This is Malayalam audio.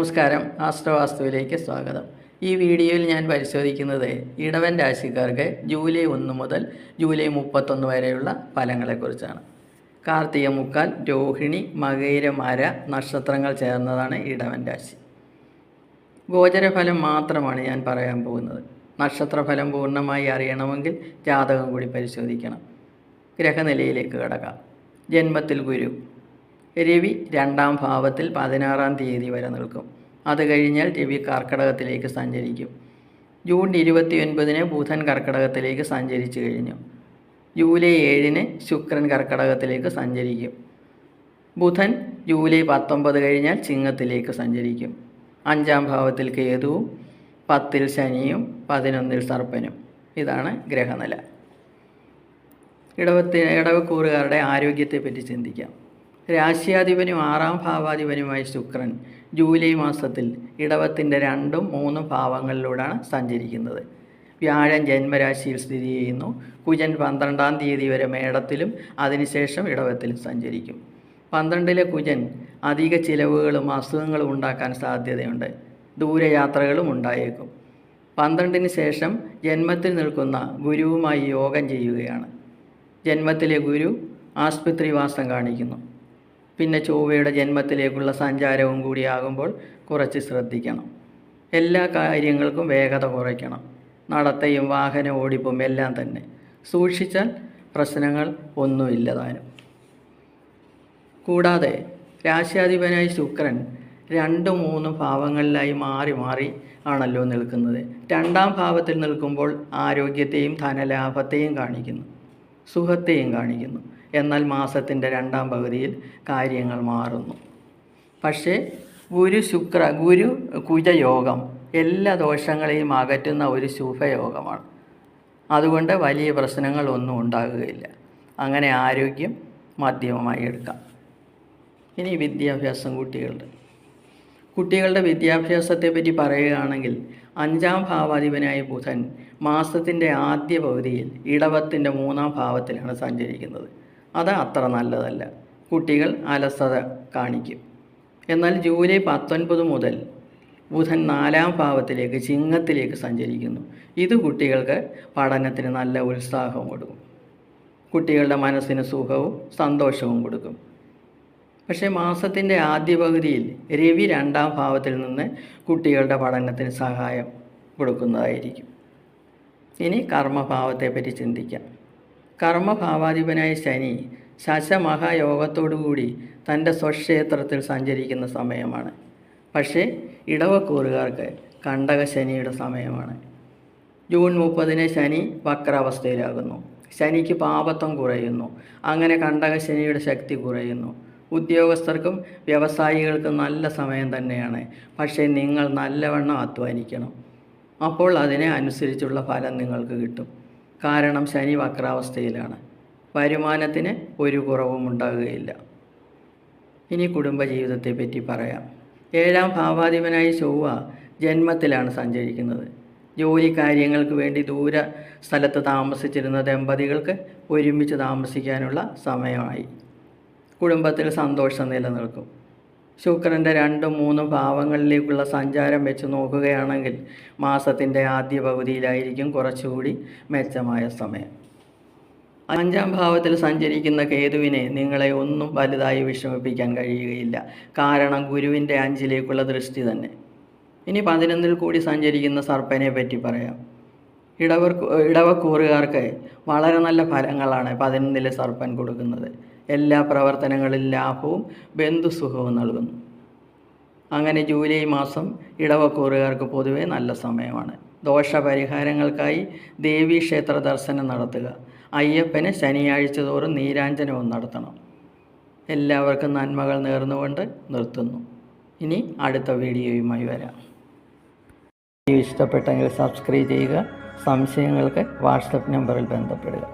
നമസ്കാരം. ആസ്ട്രവാസ്തുവിലേക്ക് സ്വാഗതം. ഈ വീഡിയോയിൽ ഞാൻ പരിശോധിക്കുന്നത് ഇടവൻ രാശിക്കാർക്ക് ജൂലൈ ഒന്ന് മുതൽ ജൂലൈ മുപ്പത്തൊന്ന് വരെയുള്ള ഫലങ്ങളെക്കുറിച്ചാണ്. കാർത്തിക മുക്കാൽ രോഹിണി മകൈരമാര നക്ഷത്രങ്ങൾ ചേർന്നതാണ് ഇടവൻ രാശി. ഗോചരഫലം മാത്രമാണ് ഞാൻ പറയാൻ പോകുന്നത്. നക്ഷത്രഫലം പൂർണമായി അറിയണമെങ്കിൽ ജാതകം കൂടി പരിശോധിക്കണം. ഗ്രഹനിലയിലേക്ക് കടക്കാം. ജന്മത്തിൽ ഗുരു. രവി രണ്ടാം ഭാവത്തിൽ പതിനാറാം തീയതി വരെ നിൽക്കും. അത് കഴിഞ്ഞാൽ രവി കർക്കടകത്തിലേക്ക് സഞ്ചരിക്കും. ജൂൺ ഇരുപത്തി ഒൻപതിന് ബുധൻ കർക്കടകത്തിലേക്ക് സഞ്ചരിച്ചു കഴിഞ്ഞു. ജൂലൈ ഏഴിന് ശുക്രൻ കർക്കടകത്തിലേക്ക് സഞ്ചരിക്കും. ബുധൻ ജൂലൈ പത്തൊമ്പത് കഴിഞ്ഞാൽ ചിങ്ങത്തിലേക്ക് സഞ്ചരിക്കും. അഞ്ചാം ഭാവത്തിൽ കേതുവും പത്തിൽ ശനിയും പതിനൊന്നിൽ സർപ്പനും. ഇതാണ് ഗ്രഹനില. ഇടവത്തി ഇടവക്കൂറുകാരുടെ ആരോഗ്യത്തെപ്പറ്റി ചിന്തിക്കാം. രാശ്യാധിപനും ആറാം ഭാവാധിപനുമായ ശുക്രൻ ജൂലൈ മാസത്തിൽ ഇടവത്തിന്റെ രണ്ടും മൂന്നും ഭാവങ്ങളിലൂടെയാണ് സഞ്ചരിക്കുന്നത്. വ്യാഴൻ ജന്മരാശിയിൽ സ്ഥിതി ചെയ്യുന്നു. കുജൻ പന്ത്രണ്ടാം തീയതി വരെ മേടത്തിലും അതിനുശേഷം ഇടവത്തിലും സഞ്ചരിക്കും. പന്ത്രണ്ടിലെ കുജൻ അധിക ചിലവുകളും അസുഖങ്ങളും ഉണ്ടാക്കാൻ സാധ്യതയുണ്ട്. ദൂരയാത്രകളും ഉണ്ടായേക്കും. പന്ത്രണ്ടിന് ശേഷം ജന്മത്തിൽ നിൽക്കുന്ന ഗുരുവുമായി യോഗം ചെയ്യുകയാണ്. ജന്മത്തിലെ ഗുരു ആസ്പത്രിവാസം കാണിക്കുന്നു. പിന്നെ ചൊവ്വയുടെ ജന്മത്തിലേക്കുള്ള സഞ്ചാരവും കൂടിയാകുമ്പോൾ കുറച്ച് ശ്രദ്ധിക്കണം. എല്ലാ കാര്യങ്ങൾക്കും വേഗത കുറയ്ക്കണം. നടത്തയും വാഹന ഓടിപ്പും എല്ലാം തന്നെ. സൂക്ഷിച്ചാൽ പ്രശ്നങ്ങൾ ഒന്നുമില്ല താനും. കൂടാതെ രാശ്യാധിപനായ ശുക്രൻ രണ്ട് മൂന്ന് ഭാവങ്ങളിലായി മാറി മാറി ആണല്ലോ നിൽക്കുന്നത്. രണ്ടാം ഭാവത്തിൽ നിൽക്കുമ്പോൾ ആരോഗ്യത്തെയും ധനലാഭത്തെയും കാണിക്കുന്നു. സുഖത്തെയും കാണിക്കുന്നു. എന്നാൽ മാസത്തിന്റെ രണ്ടാം പകുതിയിൽ കാര്യങ്ങൾ മാറുന്നു. പക്ഷേ ഗുരു ശുക്ര ഗുരു കുജയോഗം എല്ലാ ദോഷങ്ങളെയും അകറ്റുന്ന ഒരു ശുഭയോഗമാണ്. അതുകൊണ്ട് വലിയ പ്രശ്നങ്ങളൊന്നും ഉണ്ടാകുകയില്ല. അങ്ങനെ ആരോഗ്യം മാധ്യമമായി എടുക്കാം. ഇനി വിദ്യാഭ്യാസം കുട്ടികളുടെ. കുട്ടികളുടെ വിദ്യാഭ്യാസത്തെപ്പറ്റി പറയുകയാണെങ്കിൽ അഞ്ചാം ഭാവാധിപനായ ബുധൻ മാസത്തിന്റെ ആദ്യ പകുതിയിൽ ഇടവത്തിന്റെ മൂന്നാം ഭാവത്തിലാണ് സഞ്ചരിക്കുന്നത്. അത് അത്ര നല്ലതല്ല. കുട്ടികൾ അലസത കാണിക്കും. എന്നാൽ ജൂലൈ പത്തൊൻപത് മുതൽ ബുധൻ നാലാം ഭാവത്തിലേക്ക് ചിങ്ങത്തിലേക്ക് സഞ്ചരിക്കുന്നു. ഇത് കുട്ടികൾക്ക് പഠനത്തിന് നല്ല ഉത്സാഹം കൊടുക്കും. കുട്ടികളുടെ മനസ്സിന് സുഖവും സന്തോഷവും കൊടുക്കും. പക്ഷേ മാസത്തിന്റെ ആദ്യ പകുതിയിൽ രവി രണ്ടാം ഭാവത്തിൽ നിന്ന് കുട്ടികളുടെ പഠനത്തിന് സഹായം കൊടുക്കുന്നതായിരിക്കും. ഇനി കർമ്മഭാവത്തെപ്പറ്റി ചിന്തിക്കാം. കർമ്മഭാവാധിപനായ ശനി ശശമഹായോഗത്തോടുകൂടി തന്റെ സ്വക്ഷേത്രത്തിൽ സഞ്ചരിക്കുന്ന സമയമാണ്. പക്ഷേ ഇടവക്കൂറുകാർക്ക് കണ്ടക ശനിയുടെ സമയമാണ്. ജൂൺ മുപ്പതിന് ശനി വക്രാവസ്ഥയിലാകുന്നു. ശനിക്ക് പാപത്വം കുറയുന്നു. അങ്ങനെ കണ്ടക ശനിയുടെ ശക്തി കുറയുന്നു. ഉദ്യോഗസ്ഥർക്കും വ്യവസായികൾക്കും നല്ല സമയം തന്നെയാണ്. പക്ഷേ നിങ്ങൾ നല്ലവണ്ണം അധ്വാനിക്കണം അപ്പോൾ അതിനെ അനുസരിച്ചുള്ള ഫലം നിങ്ങൾക്ക് കിട്ടും. കാരണം ശനി വക്രാവസ്ഥയിലാണ്. വരുമാനത്തിന് ഒരു കുറവും ഉണ്ടാകുകയില്ല. ഇനി കുടുംബജീവിതത്തെ പറ്റി പറയാം. ഏഴാം ഭാവാധിപനായ ചൊവ്വ ജന്മത്തിലാണ് സഞ്ചരിക്കുന്നത്. ജോലി കാര്യങ്ങൾക്ക് വേണ്ടി ദൂര സ്ഥലത്ത് താമസിച്ചിരുന്ന ദമ്പതികൾക്ക് ഒരുമിച്ച് താമസിക്കാനുള്ള സമയമായി. കുടുംബത്തിൽ സന്തോഷം നിലനിൽക്കും. ശുക്രന്റെ രണ്ടും മൂന്നും ഭാവങ്ങളിലേക്കുള്ള സഞ്ചാരം വെച്ച് നോക്കുകയാണെങ്കിൽ മാസത്തിന്റെ ആദ്യ പകുതിയിലായിരിക്കും കുറച്ചുകൂടി മെച്ചമായ സമയം. അഞ്ചാം ഭാവത്തിൽ സഞ്ചരിക്കുന്ന കേതുവിനെ നിങ്ങളെ ഒന്നും വലുതായി വിഷമിപ്പിക്കാൻ കഴിയുകയില്ല. കാരണം ഗുരുവിന്റെ അഞ്ചിലേക്കുള്ള ദൃഷ്ടി തന്നെ. ഇനി പതിനൊന്നിൽ കൂടി സഞ്ചരിക്കുന്ന സർപ്പനെ പറ്റി പറയാം. ഇടവർ ഇടവക്കൂറുകാർക്ക് വളരെ നല്ല ഫലങ്ങളാണ് പതിനൊന്നിലെ സർപ്പൻ കൊടുക്കുന്നത്. എല്ലാ പ്രവർത്തനങ്ങളിൽ ലാഭവും ബന്ധുസുഖവും നൽകുന്നു. അങ്ങനെ ജൂലൈ മാസം ഇടവക്കൂറുകാർക്ക് പൊതുവേ നല്ല സമയമാണ്. ദോഷപരിഹാരങ്ങൾക്കായി ദേവീക്ഷേത്ര ദർശനം നടത്തുക. അയ്യപ്പന് ശനിയാഴ്ച തോറും നീരാഞ്ജനവും നടത്തണം. എല്ലാവർക്കും നന്മകൾ നേർന്നുകൊണ്ട് നിർത്തുന്നു. ഇനി അടുത്ത വീഡിയോയുമായി വരാം. വീഡിയോ ഇഷ്ടപ്പെട്ടെങ്കിൽ സബ്സ്ക്രൈബ് ചെയ്യുക സംശയങ്ങൾക്ക് വാട്സപ്പ് നമ്പറിൽ ബന്ധപ്പെടുക.